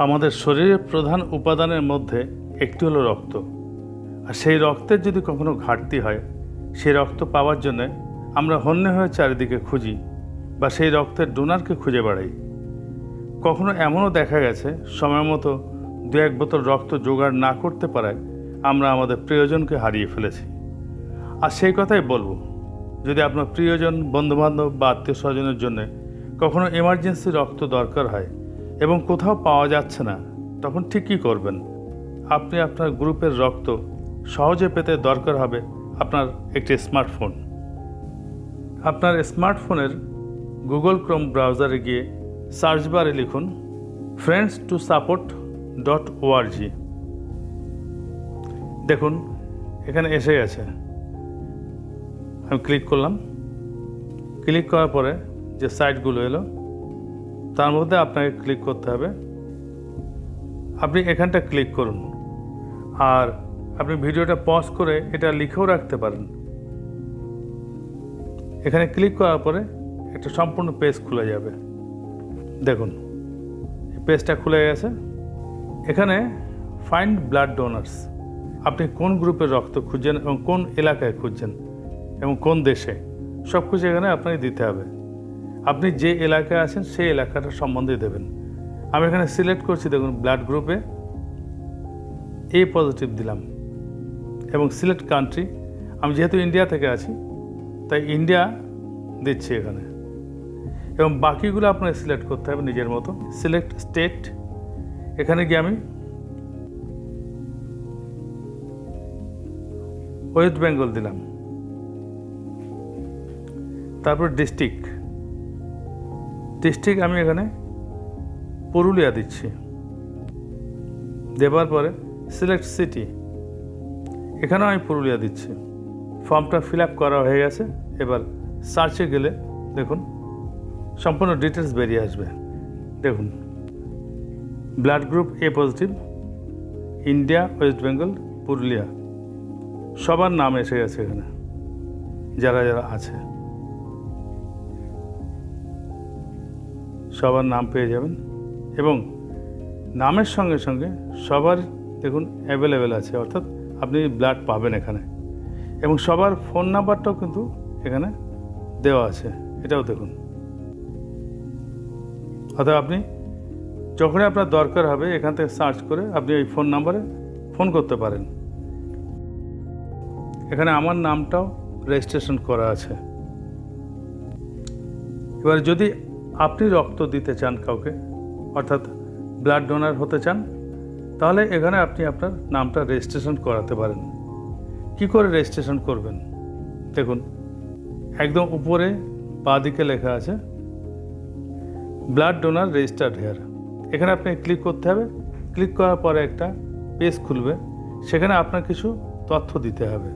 আমাদের শরীরের প্রধান উপাদানের মধ্যে একটি হলো রক্ত। আর সেই রক্তের যদি কখনো ঘাটতি হয়, সেই রক্ত পাওয়ার জন্য আমরা হন্যে হয়ে চারিদিকে খুঁজি বা সেই রক্তের ডোনারকে খুঁজে বেড়াই। কখনো এমনও দেখা গেছে, সময় মতো দু এক বোতল রক্ত জোগাড় না করতে পারায় আমরা আমাদের প্রিয়জনকে হারিয়ে ফেলেছি। আর সেই কথাই বলব, যদি আপনার প্রিয়জন, বন্ধুবান্ধব বা আত্মীয় স্বজনের জন্যে কখনো এমার্জেন্সি রক্ত দরকার হয় এবং কোথাও পাওয়া যাচ্ছে না, তখন ঠিক কী করবেন। আপনি আপনার গ্রুপের রক্ত সহজে পেতে দরকার হবে আপনার একটি স্মার্টফোন। আপনার স্মার্টফোনের গুগল ক্রোম ব্রাউজারে গিয়ে সার্চ বারে লিখুন friends to support dot ORG দেখুন, এখানে এসে গেছে। আমি ক্লিক করলাম। ক্লিক করার পরে যে সাইটগুলো এলো তার মধ্যে আপনাকে ক্লিক করতে হবে। আপনি এখানটা ক্লিক করুন। আর আপনি ভিডিওটা পজ করে এটা লিখেও রাখতে পারেন। এখানে ক্লিক করার পরে একটা সম্পূর্ণ পেজ খুলে যাবে। দেখুন পেজটা খুলে গেছে। এখানে ফাইন্ড ব্লাড ডোনার্স আপনি কোন গ্রুপের রক্ত খুঁজছেন এবং কোন এলাকায় খুঁজছেন এবং কোন দেশে? সব কিছু এখানে আপনাকে দিতে হবে। আপনি যে এলাকায় আছেন, সেই এলাকাটা সম্বন্ধে দেবেন। আমি এখানে সিলেক্ট করছি, দেখুন ব্লাড গ্রুপে এ পজিটিভ দিলাম এবং সিলেক্ট কান্ট্রি আমি যেহেতু ইন্ডিয়া থেকে আছি, তাই ইন্ডিয়া দিচ্ছি এখানে। এবং বাকিগুলো আপনাকে সিলেক্ট করতে হবে নিজের মতো। সিলেক্ট স্টেট এখানে গিয়ে আমি ওয়েস্ট বেঙ্গল দিলাম। তারপর ডিস্ট্রিক্ট ডিস্ট্রিক্ট আমি এখানে পুরুলিয়া দিচ্ছি। দেবার পরে সিলেক্ট সিটি এখানেও আমি পুরুলিয়া দিচ্ছি। ফর্মটা ফিল আপ করা হয়ে গেছে, এবার সার্চে গেলে দেখুন, সম্পূর্ণ ডিটেলস বেরিয়ে আসবে। দেখুন blood group A positive India West Bengal Purulia, সবার নাম এসে গেছে এখানে, যারা যারা আছে। সবার নাম পেয়ে যাবেন। এবং নামের সঙ্গে সঙ্গে সবার দেখুন অ্যাভেলেবেল আছে, অর্থাৎ আপনি ব্লাড পাবেন এখানে। এবং সবার ফোন নাম্বারটাও কিন্তু এখানে দেওয়া আছে, এটাও দেখুন। অর্থাৎ আপনি যখনই আপনার দরকার হবে, এখান থেকে সার্চ করে আপনি এই ফোন নাম্বারে ফোন করতে পারেন। এখানে আমার নামটাও রেজিস্ট্রেশন করা আছে। এবার যদি আপনি রক্ত দিতে চান কাউকে, অর্থাৎ ব্লাড ডোনার হতে চান, তাহলে এখানে আপনি আপনার নামটা রেজিস্ট্রেশন করাতে পারেন। কি করে রেজিস্ট্রেশন করবেন? দেখুন, একদম উপরে বাঁ দিকে লেখা আছে ব্লাড ডোনার রেজিস্টার্ড হেয়ার এখানে আপনি ক্লিক করতে হবে ক্লিক করার পরে একটা পেজ খুলবে, সেখানে আপনার কিছু তথ্য দিতে হবে,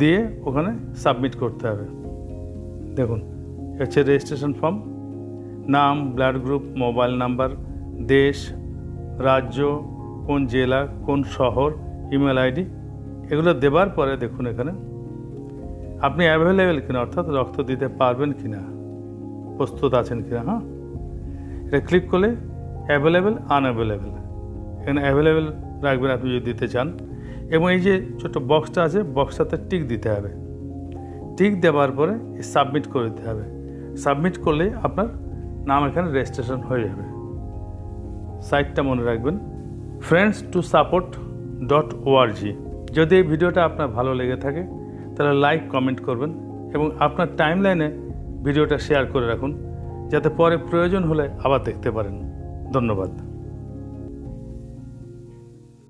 দিয়ে ওখানে সাবমিট করতে হবে। দেখুন হচ্ছে রেজিস্ট্রেশন ফর্ম নাম, ব্লাড গ্রুপ, মোবাইল নাম্বার, দেশ, রাজ্য, কোন জেলা, কোন শহর, ইমেল আইডি, এগুলো দেবার পরে দেখুন এখানে। আপনি অ্যাভেলেবেল কিনা, অর্থাৎ রক্ত দিতে পারবেন কিনা, প্রস্তুত আছেন কিনা হ্যাঁ? এটা ক্লিক করলে অ্যাভেলেবেল আনঅ্যাভেলেবেল এখানে অ্যাভেলেবেল রাখবেন আপনি যদি দিতে চান। এবং এই যে ছোট বক্সটা আছে বক্সটাতে টিক দিতে হবে। টিক দেওয়ার পরে সাবমিট করে দিতে হবে। সাবমিট করলে আপনার নাম এখানে রেজিস্ট্রেশন হয়ে যাবে। সাইটটা মনে রাখবেন। Friends to support dot ORG যদি এই ভিডিওটা আপনার ভালো লেগে থাকে, তাহলে লাইক কমেন্ট করবেন এবং আপনার টাইম লাইনে ভিডিওটা শেয়ার করে রাখুন, যাতে পরে প্রয়োজন হলে আবার দেখতে পারেন। ধন্যবাদ।